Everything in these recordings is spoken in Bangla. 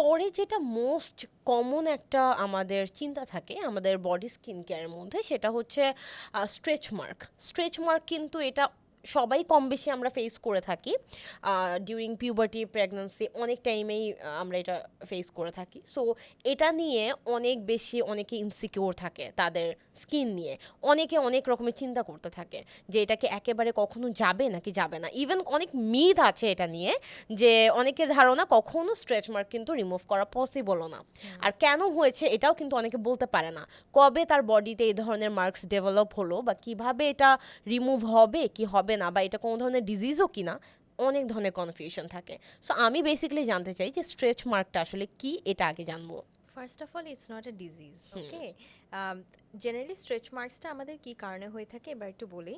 পরে যেটা মোস্ট কমন একটা আমাদের চিন্তা থাকে আমাদের বডি স্কিন কেয়ারের মধ্যে সেটা হচ্ছে স্ট্রেচ মার্ক স্ট্রেচ মার্ক কিন্তু এটা সবাই কম বেশি আমরা ফেস করে থাকি। ডিউরিং পিউবার্টি প্রেগন্যান্সি অনেক টাইমেই আমরা এটা ফেস করে থাকি। সো এটা নিয়ে অনেক বেশি অনেকে ইনসিকিউর থাকে তাদের স্কিন নিয়ে। অনেকে অনেক রকমের চিন্তা করতে থাকে যে এটাকে একেবারে কখনো যাবে নাকি যাবে না? ইভেন অনেক মিথ আছে এটা নিয়ে যে অনেকের ধারণা কখনো স্ট্রেচ মার্ক কিন্তু রিমুভ করা পসিবলও না। আর কেন হয়েছে এটাও কিন্তু অনেকে বলতে পারে না। কবে তার বডিতে এই ধরনের মার্কস ডেভেলপ হলো বা কীভাবে এটা রিমুভ হবে কি হবে না বা এটা কোনো ধরনের ডিজিজও কি না অনেক ধরনের কনফিউশন থাকে। সো আমি বেসিক্যালি জানতে চাই যে স্ট্রেচ মার্কটা আসলে কি এটা আগে জানব। First of all it's not a disease okay generally stretch মার্কসটা আমাদের কি কারণে হয়ে থাকে এবার একটু বলি।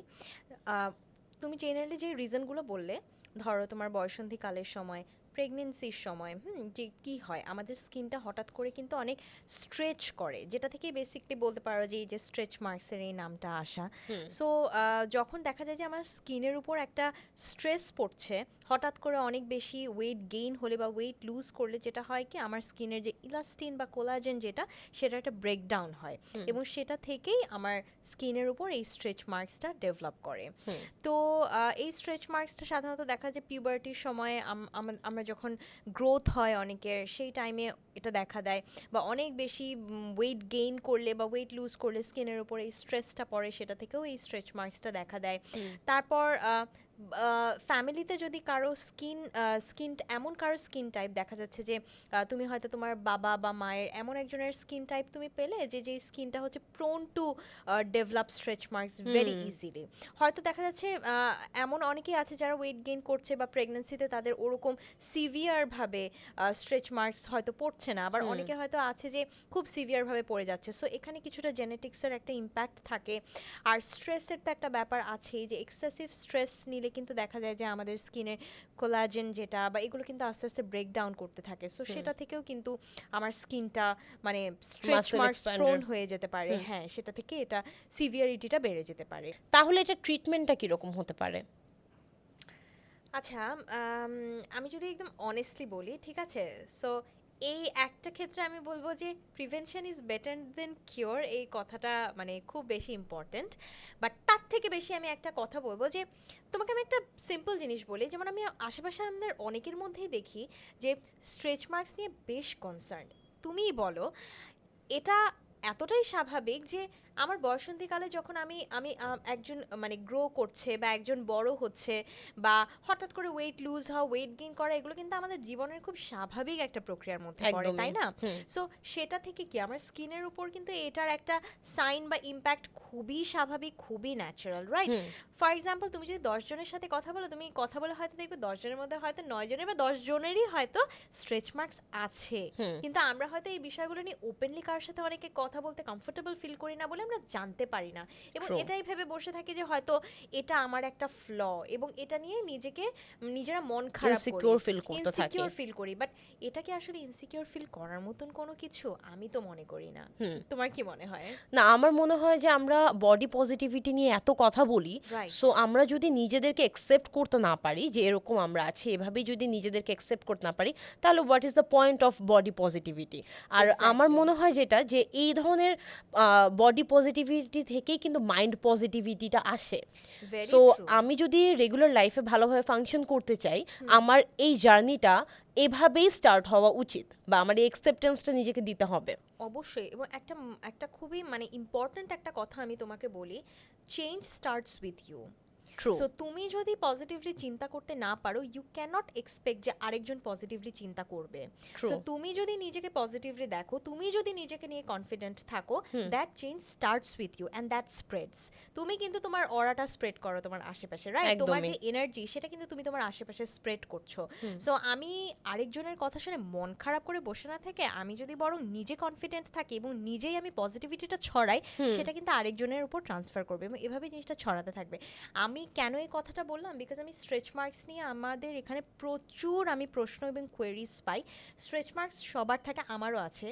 তুমি জেনারেলি যে রিজনগুলো বললে ধরো তোমার বয়সন্ধিকালের সময় প্রেগনেন্সির সময় হুম যে কী হয় আমাদের স্কিনটা হঠাৎ করে কিন্তু অনেক স্ট্রেচ করে যেটা থেকে বেসিকলি বলতে পারো যে এই যে স্ট্রেচ মার্কসের এই নামটা আসা। সো যখন দেখা যায় যে আমার স্কিনের উপর একটা স্ট্রেস পড়ছে হঠাৎ করে অনেক বেশি ওয়েট গেইন হলে বা ওয়েট লুজ করলে যেটা হয় কি আমার স্কিনের যে ইলাস্টিন বা কোলাজেন যেটা সেটা একটা ব্রেকডাউন হয়। এবং সেটা থেকেই আমার স্কিনের উপর এই স্ট্রেচ মার্কসটা ডেভেলপ করে। তো এই স্ট্রেচ মার্কসটা সাধারণত দেখা যায় পিউবার্টির সময় আম- আম- আমরা যখন গ্রোথ হয় অনেকের সেই টাইমে এটা দেখা দেয়। বা অনেক বেশি ওয়েট গেইন করলে বা ওয়েট লুজ করলে স্কিনের উপর এই স্ট্রেসটা পড়ে সেটা থেকেও এই স্ট্রেচ মার্কসটা দেখা দেয়। তারপর ফ্যামিলিতে যদি কারও স্কিন স্কিন এমন কারও স্কিন টাইপ দেখা যাচ্ছে যে তুমি হয়তো তোমার বাবা বা মায়ের এমন একজনের স্কিন টাইপ তুমি পেলে যে যে স্কিনটা হচ্ছে prone to develop stretch marks very easily হয়তো দেখা যাচ্ছে এমন অনেকেই আছে যারা ওয়েট গেইন করছে বা প্রেগনেন্সিতে তাদের ওরকম সিভিয়ারভাবে স্ট্রেচ মার্কস হয়তো পড়ছে না। আবার অনেকে হয়তো আছে যে খুব সিভিয়ারভাবে পড়ে যাচ্ছে। সো এখানে কিছুটা জেনেটিক্সের একটা ইম্প্যাক্ট থাকে। আর স্ট্রেসের তো একটা ব্যাপার আছেই যে এক্সেসিভ স্ট্রেস নিলে কিন্তু দেখা যায় যে আমাদের স্কিনের কোলাজেন যেটা বা এগুলো কিন্তু আস্তে আস্তে ব্রেকডাউন করতে থাকে। সো সেটা থেকেও কিন্তু আমার স্কিনটা মানে স্ট্রেচ মার্কস প্রোন হয়ে যেতে পারে। হ্যাঁ সেটা থেকে এটা সিভিয়ারিটিটা বেড়ে যেতে পারে। তাহলে এটা ট্রিটমেন্টটা কীরকম হতে পারে? আচ্ছা আমি যদি একদম অনেস্টলি বলি ঠিক আছে? সো এই একটা ক্ষেত্রে আমি বলব যে prevention is better than cure এই কথাটা মানে খুব বেশি ইম্পর্ট্যান্ট বাট তার থেকে বেশি আমি একটা কথা বলব যে তোমাকে আমি একটা সিম্পল জিনিস বলি, যেমন আমি আশেপাশে আমাদের অনেকের মধ্যেই দেখি যে স্ট্রেচ মার্কস নিয়ে বেশ কনসার্ন তুমিই বলো, এটা এতটাই স্বাভাবিক যে আমার বয়সন্ধিকালে যখন আমি আমি একজন মানে গ্রো করছে বা একজন বড় হচ্ছে বা হঠাৎ করে ওয়েট লুজ হওয়া ওয়েট গেইন করা এগুলো কিন্তু আমাদের জীবনের খুব স্বাভাবিক একটা প্রক্রিয়ার মধ্যে পড়ে তাই না? সো সেটা থেকে কি আমার স্কিনের উপর কিন্তু এটার একটা সাইন বা ইম্প্যাক্ট খুবই স্বাভাবিক খুবই ন্যাচারাল রাইট ফর এক্সাম্পল তুমি যদি দশ জনের সাথে কথা বলো তুমি কথা বলে হয়তো দেখবে দশ জনের মধ্যে হয়তো নয় জনের বা দশ জনেরই হয়তো স্ট্রেচ মার্কস আছে। কিন্তু আমরা হয়তো এই বিষয়গুলো নিয়ে ওপেনলি কারোর সাথে অনেকে কথা বলতে কমফোর্টেবল ফিল করি না বলে আমরা জানতে পারি না। এবং এটাই ভেবে বসে থাকি যে হয়তো এটা আমার একটা ফ্ল এবং এটা নিয়ে নিজেকে নিজেরা মন খারাপ করতে থাকি। ইনসিকিউর ফিল করি। বাট এটা কি আসলে ইনসিকিউর ফিল করার মতন কোনো কিছু? আমি তো মনে করি না। তোমার কি মনে হয়? না আমার মনে হয় যে আমরা বডি পজিটিভিটি নিয়ে এত কথা বলি। সো আমরা যদি নিজেদেরকে অ্যাকসেপ্ট করতে না পারি যে এরকম আমরা আছি এভাবেই যদি নিজেদেরকে অ্যাকসেপ্ট করতে না পারি তাহলে what is the point of body positivity আর আমার মনে হয় যেটা যে এই ধরনের বডি পজিটিভিটি থেকেই কিন্তু মাইন্ড পজিটিভিটিটা আসে। সো আমি যদি রেগুলার লাইফে ভালোভাবে ফাংশন করতে চাই আমার এই জার্নিটা এভাবেই স্টার্ট হওয়া উচিত বা আমার এই অ্যাকসেপ্টেন্সটা নিজেকে দিতে হবে। অবশ্যই এবং একটা একটা খুবই মানে ইম্পর্ট্যান্ট একটা কথা আমি তোমাকে বলি change starts with you so তুমি যদি পজিটিভলি চিন্তা করতে না পারো ইউ ক্যানট এক্সপেক্ট যে আরেকজন পজিটিভলি চিন্তা করবে। সো তুমি যদি নিজেকে পজিটিভলি দেখো তুমি যদি নিজেকে নিয়ে কনফিডেন্ট থাকো that change starts with you and that spreads তুমি কিন্তু তোমার অরাটা স্প্রেড করো তোমার আশেপাশে রাইট তোমার যে এনার্জি সেটা কিন্তু তুমি তোমার আশেপাশে স্প্রেড করছ। সো আমি আরেকজনের কথা শুনে মন খারাপ করে বসে না থেকে আমি যদি বরং নিজে কনফিডেন্ট থাকি এবং নিজেই আমি পজিটিভিটিটা ছড়াই সেটা কিন্তু আরেকজনের উপর ট্রান্সফার করবে এবং এভাবে জিনিসটা ছড়াতে থাকবে। আমি কেন এই কথাটা বললাম? বিকজ আমি স্ট্রেচ মার্কস নিয়ে আমাদের এখানে প্রচুর আমি প্রশ্ন এবং কোয়েরিজ পাই। স্ট্রেচ মার্কস সবার থাকে আমারও আছে।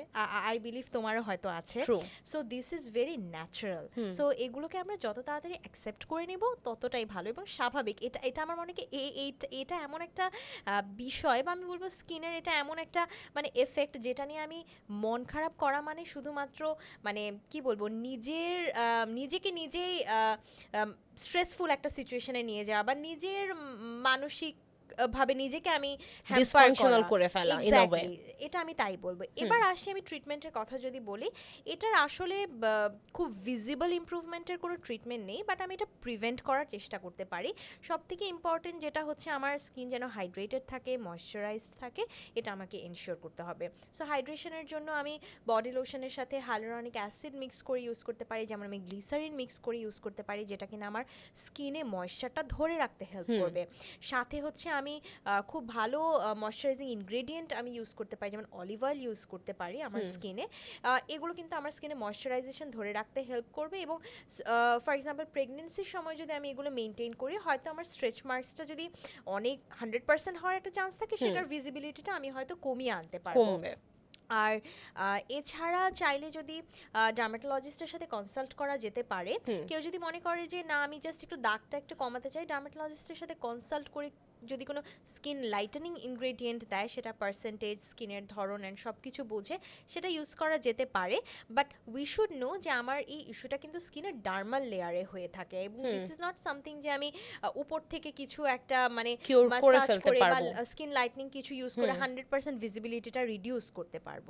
আই বিলিভ তোমারও হয়তো আছে। So this is very natural so এগুলোকে আমরা যত তাড়াতাড়ি অ্যাকসেপ্ট করে নেব ততটাই ভালো এবং স্বাভাবিক। এটা এটা আমার মনে হয় কি এটা এমন একটা বিষয় বা আমি বলব স্কিনের এটা এমন একটা মানে এফেক্ট যেটা নিয়ে আমি মন খারাপ করা মানে শুধুমাত্র মানে কি বলব নিজের নিজেকে নিজেই স্ট্রেসফুল একটা সিচুয়েশনে নিয়ে যাওয়া বা নিজের মানসিক ভাবে নিজেকে আমি Dysfunctional করা। ফেলা. এটা আমি তাই বলব। এবার আসি আমি ট্রিটমেন্টের কথা যদি বলি এটার আসলে খুব ভিজিবল ইমপ্রুভমেন্টের কোনো ট্রিটমেন্ট নেই বাট আমি এটা প্রিভেন্ট করার চেষ্টা করতে পারি। সব থেকে ইম্পর্টেন্ট যেটা হচ্ছে আমার স্কিন যেন হাইড্রেটেড থাকে ময়শ্চারাইজড থাকে এটা আমাকে এনশিওর করতে হবে। সো হাইড্রেশনের জন্য আমি বডি লোশনের সাথে হাইলোরনিক অ্যাসিড মিক্স করে ইউজ করতে পারি যেমন আমি গ্লিসারিন মিক্স করে ইউজ করতে পারি যেটা কিনা আমার স্কিনে ময়শ্চারটা ধরে রাখতে হেল্প করবে। সাথে হচ্ছে আমি খুব ভালো ময়শ্চারাইজিং ইনগ্রেডিয়েন্ট আমি ইউজ করতে পারি যেমন অলিভ অয়েল ইউজ করতে পারি আমার স্কিনে এগুলো কিন্তু আমার স্কিনে ময়শ্চারাইজেশন ধরে রাখতে হেল্প করবে এবং ফর এক্সাম্পল প্রেগনেন্সির সময় যদি আমি এগুলো মেনটেন করি হয়তো আমার স্ট্রেচ মার্কসটা যদি অনেক হান্ড্রেড পার্সেন্ট হওয়ার একটা চান্স থাকে সেটার ভিজিবিলিটিটা আমি হয়তো কমিয়ে আনতে পারব। আর এছাড়া চাইলে যদি ডার্মাটোলজিস্টের সাথে কনসাল্ট করা যেতে পারে। কেউ যদি মনে করে যে না আমি জাস্ট একটু দাগটা একটু কমাতে চাই ডার্মাটোলজিস্টের সাথে কনসাল্ট করে যদি কোনো স্কিন লাইটেনিং ইনগ্রেডিয়েন্ট দেয় সেটা পার্সেন্টেজ স্কিনের ধরন অ্যান্ড সব কিছু বুঝে সেটা ইউজ করা যেতে পারে। বাট উই শুড নো যে আমার এই ইস্যুটা কিন্তু স্কিনের ডার্মাল লেয়ারে হয়ে থাকে এবং দিস ইজ নট সামথিং যে আমি উপর থেকে কিছু একটা মানে Cure করে বা স্কিন লাইটনিং কিছু ইউজ করে হান্ড্রেড পার্সেন্ট ভিজিবিলিটিটা রিডিউস করতে পারব।